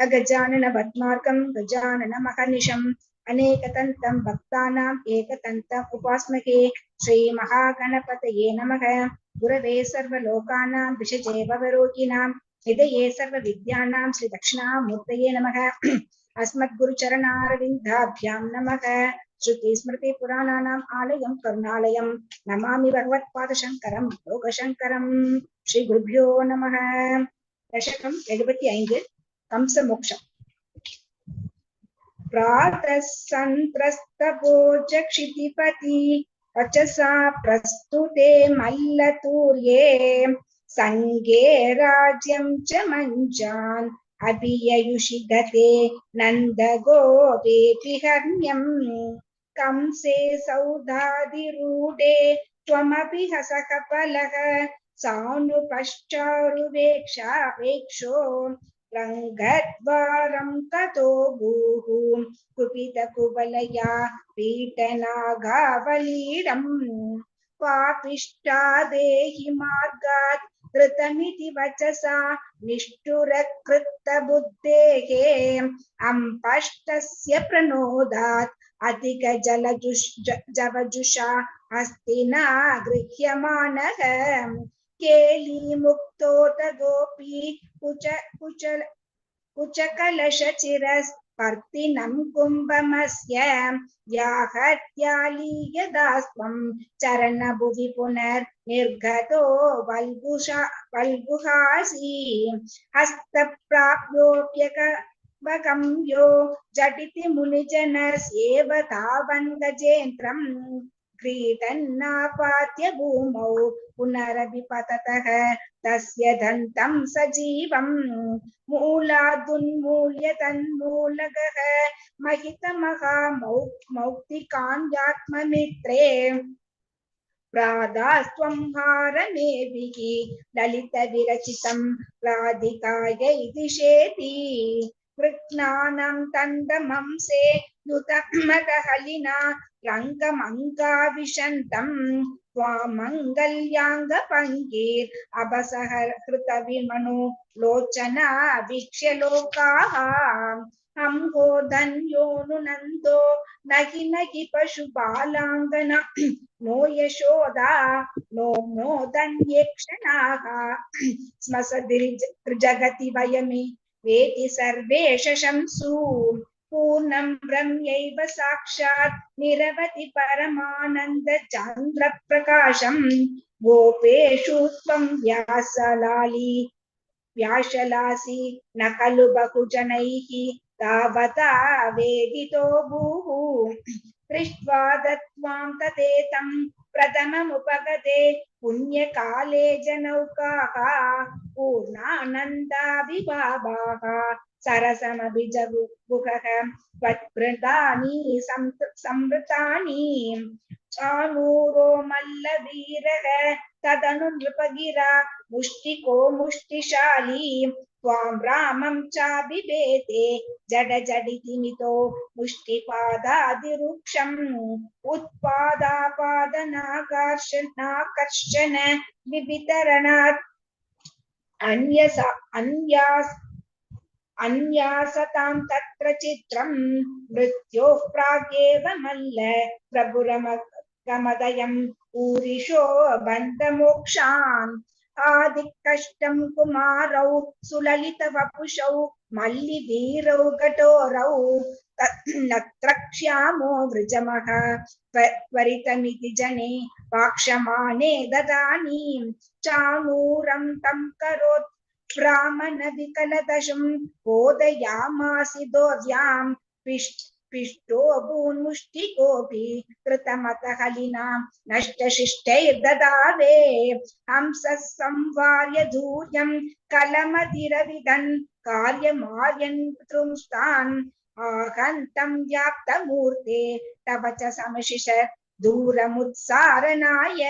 गजानन महर्निशम् अनेकतन्तं भक्तानाम् एकतन्तम् उपास्महे श्रीमहागणपतये नमः। गुरवे सर्वलोकानां विषजे भवरोगिणां हृदये सर्वविद्यानां, श्रीदक्षिणामूर्तये नमः। अस्मद्गुरुचरणारविन्दाभ्यां नमः। श्रुतिस्मृतिपुराणानाम् आलयं, करुणालयं, नमामि भगवत्पादशङ्करं लोकशङ्करं श्रीगुरुभ्यो नमः। दशकम् எழுபத்தி ஐந்து கம்சமோக்ஷம் प्रातः सन्त्रस्तभोज क्षितिपति वचसा प्रस्तुते मल्लतूर्ये सङ्गे राज्यं च मञ्चान् अभिययुषि गते नन्दगोपेऽपि हर्म्यम् कंसे सौधादिरूढे त्वमपि हसकपलः सानुपश्चारुवेक्षापेक्षो रङ्गद्वारं ततो भूः कुपितकुवलया पीटनागावलीडम् पापिष्टा देहि मार्गात् कृतमिति वचसा निष्ठुरकृतबुद्धेः अम्पष्टस्य प्रणोदात् अधिकजलजुष जवजुषा हस्तिना गृह्यमानः केलीमुक्तोत गोपी कुच कुचल कुचकलशचिरस्पर्तिनं कुम्भमस्य व्याहत्यालीयदास्त्वं चरणभुवि पुनर्निर्गतो वल्गुषा, वल्गुहासि। हस्तप्राप्योऽप्यकवकं यो झटिति मुनिजनस्येव तावन् गजेन्द्रम् क्रीडन्नापात्य भूमौ पुनरभिपततः तस्य दन्तं सजीवम्। मूलादुन्मूल्य मौक्तिकान्यात्ममित्रे प्रादास्त्वं हारमेभिः ललितविरचितं राधिकाय इति शेति। कृत्नानं तण्डमंसे युतमदहलिना रङ्गमङ्गाविशन्तं त्वामङ्गल्याङ्गपङ्गीर् अबसहृतविमनु लोचना वीक्ष्य लोकाः हंहो धन्योऽनुनन्दो नहि नहि पशुबालाङ्गन नो यशोदा नो नो धन्येक्षणाः स्मसदिर्जगति वयमि वेति सर्वे शशंसु पूर्णं ब्रह्मैव साक्षात् निरवधि परमानन्द चन्द्रप्रकाशम् गोपेषु त्वं व्यासलाली व्याशलासि न खलु बहुजनैः तावता वेदितो भूः दृष्ट्वा दत्त्वां तदेतं प्रथममुपगते पुण्यकाले जनौकाः, पूर्णानन्दाभिभावाः सरसमभिजगुहः त्वत्प्रदानि संवृतानि। चाणूरो मल्लवीरः तदनु नृपगिरा, मुष्टिको मुष्टिशाली। त्वां रामं चाभिभेते जड जडिति मितो मुष्टिपादादिरुक्षम् उत्पादापादनाकर्षणाकर्षण विवितरणात् अन्यसा अन्यास् अन्यासतां तत्र चित्रं मृत्योः प्रागेव मल्ल प्रभुरमगमदयं पूरिशो बन्धमोक्षान् आदिकष्टं कुमारौ सुललितवपुषौ मल्लिवीरौ नत्रक्ष्यामो त्वरितमिति जने वाक्षमाणे ददानीं चाणूरं तं करोत् ब्राह्मणविकलदशं बोधयामासि दोर्यां पिष्टो भून्मुष्टिकोऽपि कृतमतः हलिनां नष्टशिष्टैर्ददावे हंसः संवार्य धूर्यं कलमतिरविदन् कार्यमार्यन् तृंस्तान् आहन्तं व्याप्तमूर्ते तव च समशिष दूरमुत्सारणाय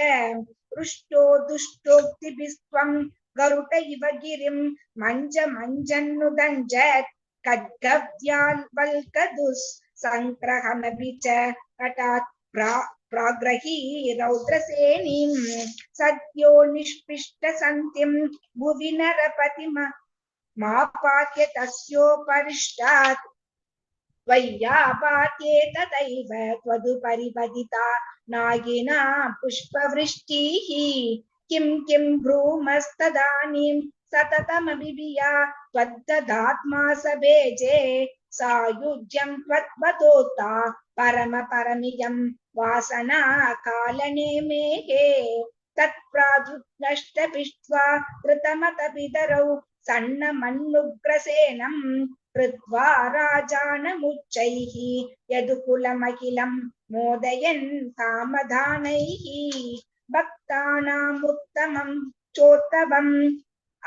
पृष्टो दुष्टोक्तिभिस्त्वं गरुड इव गिरिं मञ्ज मञ्जन्नुदञ्जत् खड्गव्याल्वल्कदुस् सङ्ग्रहमपि च कटात् प्रा प्राग्रही रौद्रसेनीं सद्यो निष्पिष्टसन्तिं भुवि नरपतिम मापात्य तस्योपरिष्टात् त्वय्यापात्ये तथैव त्वदुपरिपतिता नागिना पुष्पवृष्टिः। किं किं भ्रूमस्तदानीं सततमभिभिया त्वद्ददात्मा सायुज्यं परमपरमियं वासना कालनेमेः कृतमतपितरौ सन्नमन्नुग्रसेनं कृत्वा राजानमुच्चैः यदुकुलमखिलं मोदयन् कामधानैः भक्तानामुत्तमं चोत्तमम्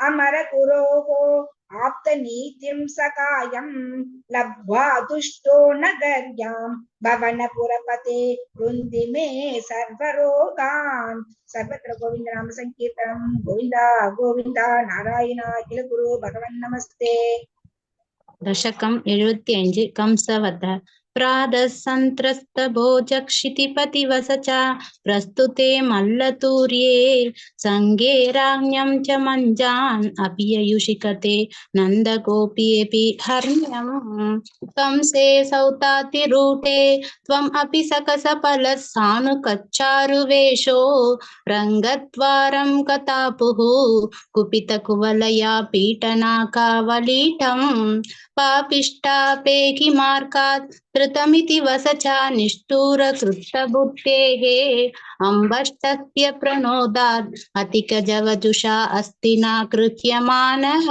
अमरकुरोः आप्तनीतिं सकायं लब्ध्वा तुष्टो नगर्यां भवनपुरपते वृन्ति मे सर्वरोगान् सर्वत्र गोविन्दनामसङ्कीर्तनं गोविन्द गोविन्द नारायण किल गुरु भगवन् नमस्ते दशकम् एवति अञ्जु कंसवध प्रादसन्त्रस्तभोजक्षितिपतिवस च प्रस्तुते मल्लतूर्ये सङ्गे राज्ञं च मञ्जान् अपिययुषिकते नन्दगोप्येऽपि हर्ण्यम् कंसे सौतातिरूटे त्वम् अपि सकसफलः सानुकच्चारुवेषो रङ्गद्वारं कतापुः कुपितकुवलया पीटनाकावलीटम् पापिष्टापेकिमार्गात् मार्गात् धृतमिति वसचा निष्ठुरकृष्टबुद्धेः अम्बष्टस्य प्रणोदात् अतिकजवजुषा अस्ति नाकृह्यमानः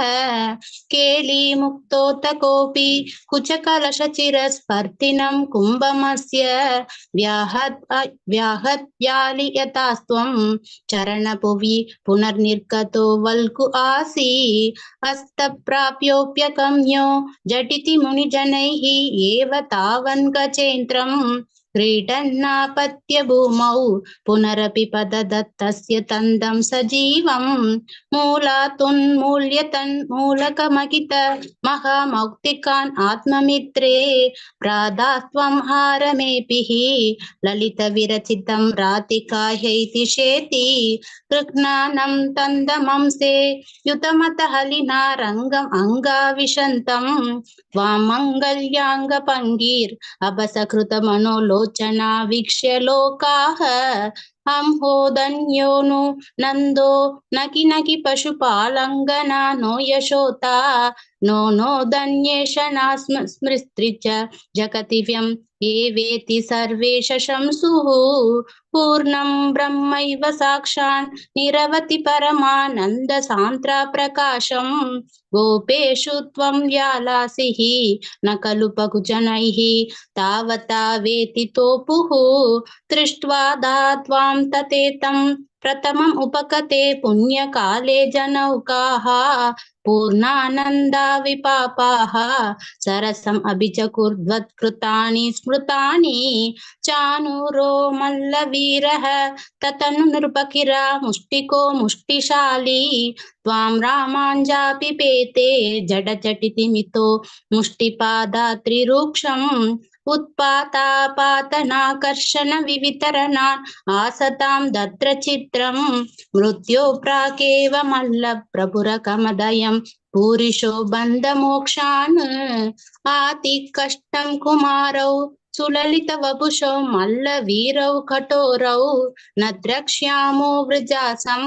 केलीमुक्तोत कोऽपि कुचकलशचिरस्पर्धिनं कुम्भमस्य व्याहत् व्याहत्यालि यथास्त्वं चरणभुवि पुनर्निर्गतो वल्कु आसि हस्तप्राप्योऽप्यगम्यो झटिति मुनिजनैः एव तावन् गजेन्द्रम् क्रीडन्नापत्य भूमौ पुनरपि पददत्तस्य तन्दं सजीवम् मूलातुन्मूल्य तन्मूलकमगित महामौक्तिकान् आत्ममित्रे प्रादास्त्वं हारमेपिः ललितविरचितं रातिकाह्यैति शेति कृघ्नानं तन्दमंसे युतमतहलिना रङ्गम् अङ्गाविशन्तम् त्वां मङ्गल्याङ्गपङ्गीर् अभसकृतमनोलोचना वीक्ष्य लोकाः हंहोदन्यो नु नन्दो नकि नकि पशुपालङ्गना नो यशोता नो नो धन्येश नास्म स्मृस्त्रि च जगति व्यं एवेति सर्वे शशंसुः పూర్ణం బ్రహ్మైవ సాక్షాన్ నిరవతి పరమానంద సాంత్ర ప్రకాశం గోపేషు త్వం వ్యాలాసి నకలు పగుజనై తావతా వేతి తోపుః దృష్ట్వా దాత్వాం తతేతం ప్రథమం ఉపకతే పుణ్యకాలే జనౌకాः పూర్ణానందా విపాపాः సరసम् అభిచకుర్ధ్వత్కృతాని స్మృతాని చానురో మల్లవి मल्लवीरः ततनु नृपकिरा मुष्टिको मुष्टिशाली त्वां रामाञ्जापि पेते जडचटितिमितो मुष्टिपादा त्रिरूक्षम् उत्पातापातनाकर्षण विवितरणान् आसतां दत्र चित्रं मृत्यो प्रागेव मल्लप्रभुरकमदयं पूरिशो बन्धमोक्षान् आति कष्टं कुमारौ सुललितवपुषौ मल्लवीरौ कठोरौ न द्रक्ष्यामो वृजासं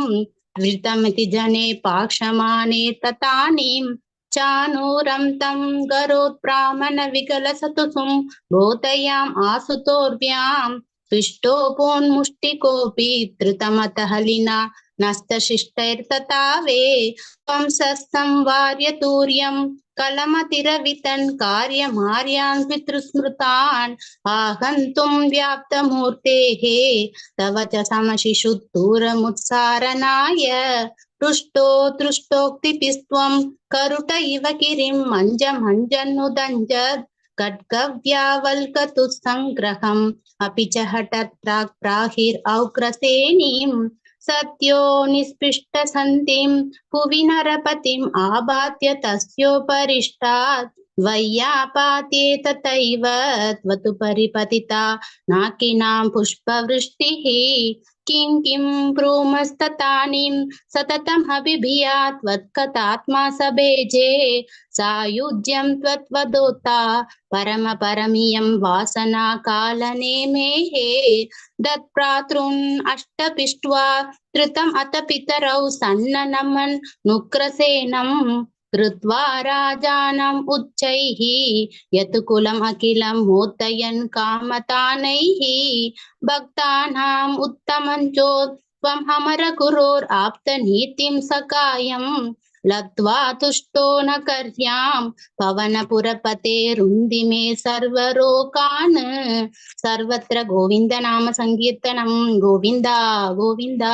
वृतमिति जने पाक्षमाने ततानीं चानूरं तं गरोत्प्रामण विकलसतुसुं बोधयाम् आसुतोर्व्यां पिष्टोपोन्मुष्टिकोऽपि धृतमतहलिना नस्तशिष्टैर्ततावे त्वं सस्संवार्य तूर्यं कलमतिरवितन् कार्यमार्यान् पितृस्मृतान् आहन्तुं व्याप्तमूर्तेः तव च समशिशुद्धूरमुत्सारणाय पृष्टो दृष्टोक्तिपिस्त्वं करुट इव गिरिं मञ्ज मञ्जन्नुदञ्जत् खड्गव्यावल्कतु अपि च हठत्राक् प्राहिरौग्रसेनीम् सत्यो निस्पृष्टसन्तिं भुवि नरपतिम् आबाद्य तस्योपरिष्टात्। वैयापाते तथैव त्वतु परिपतिता नाकिनां पुष्पवृष्टिः किं किं ब्रूमस्ततानीं सततमभिभिया त्वत्कथात्मा सभेजे सायुज्यं त्वत्वदोत्ता परमपरमियं वासना कालनेमेः दत्प्रातॄन् अष्टपिष्ट्वा धृतम् अथ पितरौ सन्ननमन् नुक्रसेनम् कृत्वा राजानम् उच्चैः यत् कुलम् अखिलं मोदयन् कामतानैः भक्तानाम् उत्तमञ्चो त्वम् अमर कुरोराप्तनीतिं सकायम् लब्ध्वा तुष्टो न कर्यां पवनपुरपते रुन्धि मे सर्वरोकान् सर्वत्र गोविन्द नाम सङ्कीर्तनं गोविन्द गोविन्द